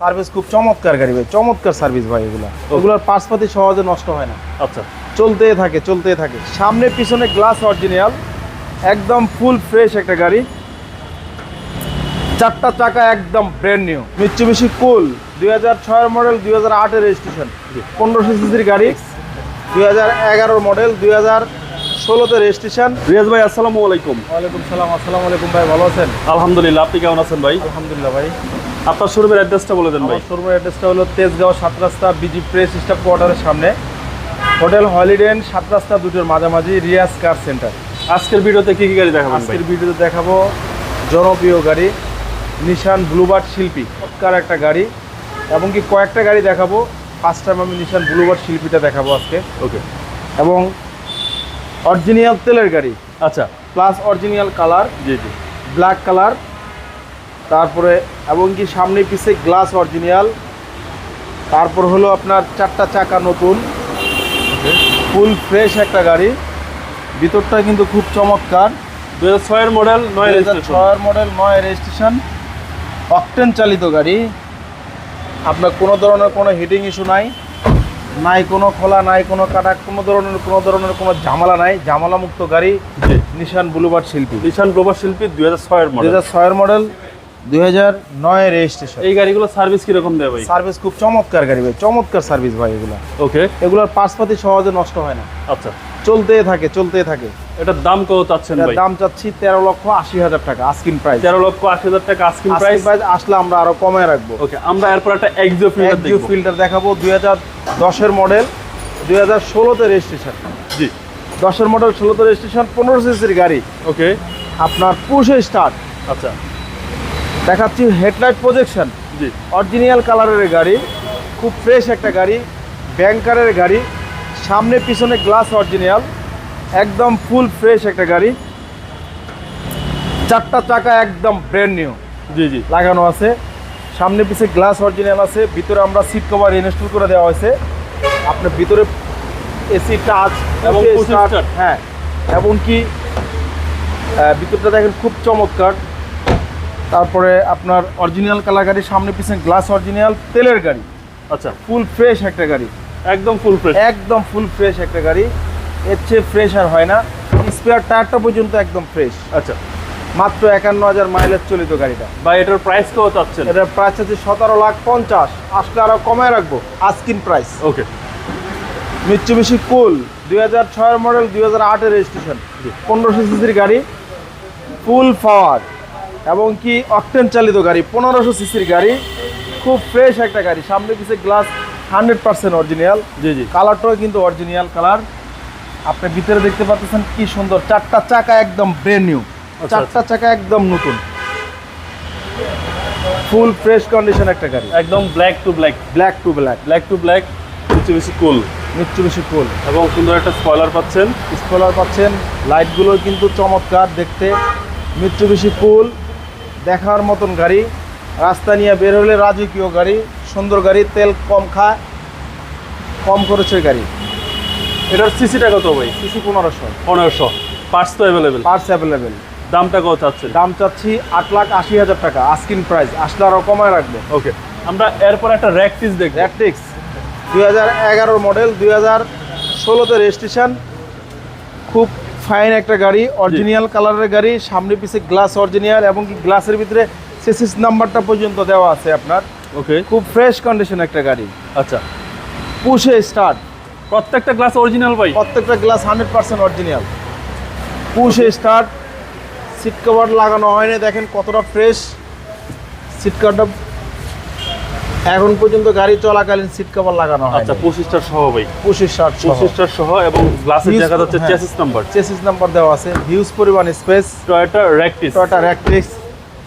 Service খুব চমৎকার গাড়ি ভাই চমৎকার সার্ভিস ভাই এগুলো। ওগুলোর পাশপাতি সহজে নষ্ট হয় না। আচ্ছা। চলতেই থাকে চলতেই থাকে। সামনে পিছনে গ্লাস অরিজিনাল একদম ফুল ফ্রেশ একটা গাড়ি। চারটা চাকা একদম ব্র্যান্ড নিউ মিচুবিশি কুল দুই হাজার ছয়ের মডেল দুই হাজার আটের রেজিস্ট্রেশন পনেরোশো সিসির গাড়ি দুই হাজার এগারোর মডেল দুই হাজার ষোলোতে রেজিস্ট্রেশন। রিয়াজ ভাই আসসালামু আলাইকুম। ওয়ালাইকুম সালাম আসসালামু আলাইকুম ভাই ভালো আছেন? আলহামদুলিল্লাহ আপনি কেমন আছেন ভাই? আলহামদুলিল্লাহ ভাই। আপনার শোরুমের অ্যাড্রেসটা বলে দেন ভাই। শোরুমের অ্যাড্রেসটা হলো তেজগাঁও সাত রাস্তা বিজি প্রেস স্টাফ কোয়ার্টারের সামনে। হোটেল হলিডে সাত রাস্তা দুটোর মাঝামাঝি রিয়াজ কার সেন্টার। আজকের ভিডিওতে কি কি গাড়ি দেখাবেন ভাই? আজকের ভিডিওতে দেখাবো জনপ্রিয় গাড়ি নিশান ব্লুবার্ড শিল্পী চমৎকার একটা গাড়ি। এবং কি কয়েকটা গাড়ি দেখাবো ফার্স্ট টাইম আমি নিশান ব্লুবার্ড শিল্পীটা দেখাবো আজকে। ওকে এবং অরিজিনাল তেলের গাড়ি। আচ্ছা। প্লাস অরিজিনাল কালার জি জি। ব্ল্যাক কালার তারপরে এবং কি সামনে পিছে গ্লাস অরিজিনাল। তারপর হলো আপনার চারটা চাকা নতুন। ফুল ফ্রেশ একটা গাড়ি। ভিতরটা কিন্তু খুব চমৎকার। দু হাজার ছয়ের মডেল নয় ছয়ের মডেল নয় রেজিস্ট্রেশন অকটেন চালিত গাড়ি। আপনার কোনো ধরনের কোনো হিটিং ইস্যু নাই। নাই কোনো খোলা নাই কোনো কাটা কোনো ধরনের কোনো ধরনের কোনো ঝামেলা নাই। ঝামেলা মুক্ত গাড়ি নিশান ব্লুবার শিল্পী। নিশান বুলুবার শিল্পী দুই হাজার ছয়ের দুই দু হাজার ছয়ের মডেল দুই হাজার নয় রেজিস্ট্রেশন এই গাড়িগুলো সার্ভিস কীরকম দেয় ভাই? সার্ভিস খুব চমৎকার গাড়ি ভাই চমৎকার সার্ভিস ভাই এগুলো। ওকে এগুলোর পাশপাতি সহজে নষ্ট হয় না। আচ্ছা। চলতেই থাকে চলতেই থাকে। এটার দাম কত চাচ্ছেন ভাই? দাম চাচ্ছি তেরো লক্ষ আশি হাজার টাকা আস্কিন প্রাইস তেরো লক্ষ আশি হাজার টাকা আস্কিং আস্কিন প্রাইস প্রাইস আসলে আমরা আরও কমে রাখব। ওকে আমরা এরপর একটা এক্সিও ফিল্টার দেখব। ফিল্টার দেখাবো দুই হাজার দশের মডেল দুই হাজার ষোলোতে রেজিস্ট্রেশন জি। দশের মডেল ষোলোতে রেজিস্ট্রেশন পনেরো সিসির গাড়ি। ওকে আপনার পুষে স্টার্ট আচ্ছা। দেখাচ্ছি হেডলাইট প্রজেকশন জি। অরিজিনাল কালারের গাড়ি খুব ফ্রেশ একটা গাড়ি ব্যাংকারের গাড়ি সামনে পিছনে গ্লাস অরিজিনাল একদম ফুল ফ্রেশ একটা গাড়ি। চারটা চাকা একদম ব্র্যান্ড নিউ জি জি। লাগানো আছে। সামনে পিছে গ্লাস অরিজিনাল আছে ভিতরে আমরা সিট কভার ইনস্টল করে দেওয়া হয়েছে। আপনার ভিতরে এসি টাচ এবং হ্যাঁ। এবং কি আহ, ভিতরটা দেখেন খুব চমৎকার। তারপরে আপনার অরিজিনাল কালার গাড়ি সামনে পিছনে গ্লাস অরিজিনাল তেলের গাড়ি। আচ্ছা। ফুল ফ্রেশ একটা গাড়ি। একদম ফুল ফ্রেশ একদম ফুল ফ্রেশ একটা গাড়ি। এর চেয়ে ফ্রেশ আর হয় না। স্পেয়ার টায়ারটা পর্যন্ত একদম ফ্রেশ আচ্ছা। মাত্র একান্ন হাজার মাইলেজ চলিত গাড়িটা। বা এটার প্রাইস কত চাচ্ছেন? এটার প্রাইস আছে সতেরো লাখ পঞ্চাশ। আসলে আরও কমায় রাখব। Asking price okay Mitsubishi cool দুই হাজার ছয়ের মডেল দুই হাজার আটের রেজিস্ট্রেশন পনেরোশো সিসির গাড়ি। ফুল পাওয়ার এবং কি অক্টেন চালিত গাড়ি পনেরোশো সিসির গাড়ি খুব ফ্রেশ একটা গাড়ি। সামনে পিছে গ্লাস হান্ড্রেড পার্সেন্ট অরিজিনাল জি জি। কালারটাও কিন্তু অরিজিনাল কালার আপনি ভিতরে দেখতে পাচ্ছেন কি সুন্দর। চারটা চাকা একদম ব্রেন নিউ আচ্ছা, চারটা চাকা একদম নতুন। ফুল ফ্রেশ কন্ডিশন একটা গাড়ি। একদম black to black black to black black to black কিছু বেশি কুল বেশি কুল এবং সুন্দর একটা স্পয়লার পাচ্ছেন। স্কলার পাচ্ছেন। লাইটগুলো কিন্তু চমৎকার দেখতে। মিত্রবেশি কুল দেখার মতন গাড়ি। রাস্তা নিয়ে বের হলে রাজকীয় গাড়ি সুন্দর গাড়ি তেল কম খায় কম খরচের গাড়ি। এটার সিসিটা কত ভাই? সিসি পনেরোশো। পনেরোশো। পার্টস তো অ্যাভেলেবেল পার্টস অ্যাভেলেবেল দামটা কত চাচ্ছে দাম চাচ্ছি আট লাখ আশি হাজার টাকা আস্কিন প্রাইস আসলে আরও কমায় রাখব। ওকে আমরা এরপর একটা র্যাক পিস দেখব। র্যাকটিক্স দুই হাজার এগারোর মডেল দুই হাজার ষোলোতে রেজিস্ট্রেশন খুব ফাইন একটা গাড়ি অরিজিনাল কালারের গাড়ি সামনে পিছে গ্লাস অরিজিনাল এবং কি গ্লাসের ভিতরে সেসিস নাম্বারটা পর্যন্ত দেওয়া আছে আপনার। ওকে। খুব ফ্রেশ কন্ডিশন একটা গাড়ি। আচ্ছা। পুষে স্টার্ট প্রত্যেকটা গ্লাস অরিজিনাল ভাই? প্রত্যেকটা glass hundred percent original push start seat cover লাগানো হয়নি দেখেন কতটা ফ্রেশ সিট কভারটা এখন পর্যন্ত গাড়ি চলাকালীন সিট কভার লাগানো হয় আচ্ছা পঁচিশটার সহ ভাই। পুষে স্টার্ট পঁচিশটার সহ এবং গ্লাসের যাচ্ছে হ্যাঁ। চেসিস নাম্বার চেসিস নাম্বার দেওয়া আছে। হিউজ পরিমাণ space Toyota Ractis Toyota Ractis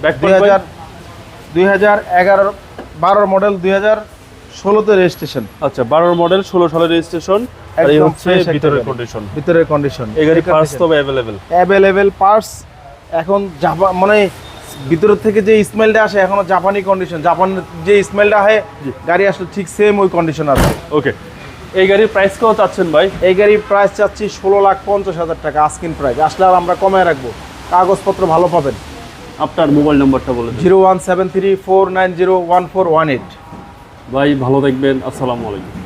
back দুই হাজার দুই হাজার এগারো বারোর মডেল দুই হাজার ষোলোতে রেজিস্ট্রেশন আচ্ছা বারোর মডেল ষোলো সালের রেজিস্ট্রেশন আর এই হচ্ছে ভিতরের কন্ডিশন ভিতরের কন্ডিশন এই গাড়ি পার্টস তো অ্যাভেলেবেল অ্যাভেলেবেল পার্টস এখন জাপান মানে ভিতরের থেকে যে স্মেলটা আসে এখনও জাপানি কন্ডিশন জাপান যে স্মেলটা হয় গাড়ি আসলে ঠিক সেম ওই কন্ডিশন আছে। ওকে এই গাড়ির প্রাইস কত চাচ্ছেন ভাই? এই গাড়ির প্রাইস চাচ্ছি ষোলো লাখ পঞ্চাশ হাজার টাকা আস্কিন প্রাইস আসলে আর আমরা কমায় রাখব। কাগজপত্র ভালো পাবেন। আপনার মোবাইল নাম্বারটা বলে zero one seven three four nine zero one four one eight. ভাই ভালো থাকবেন। আসসালামু আলাইকুম।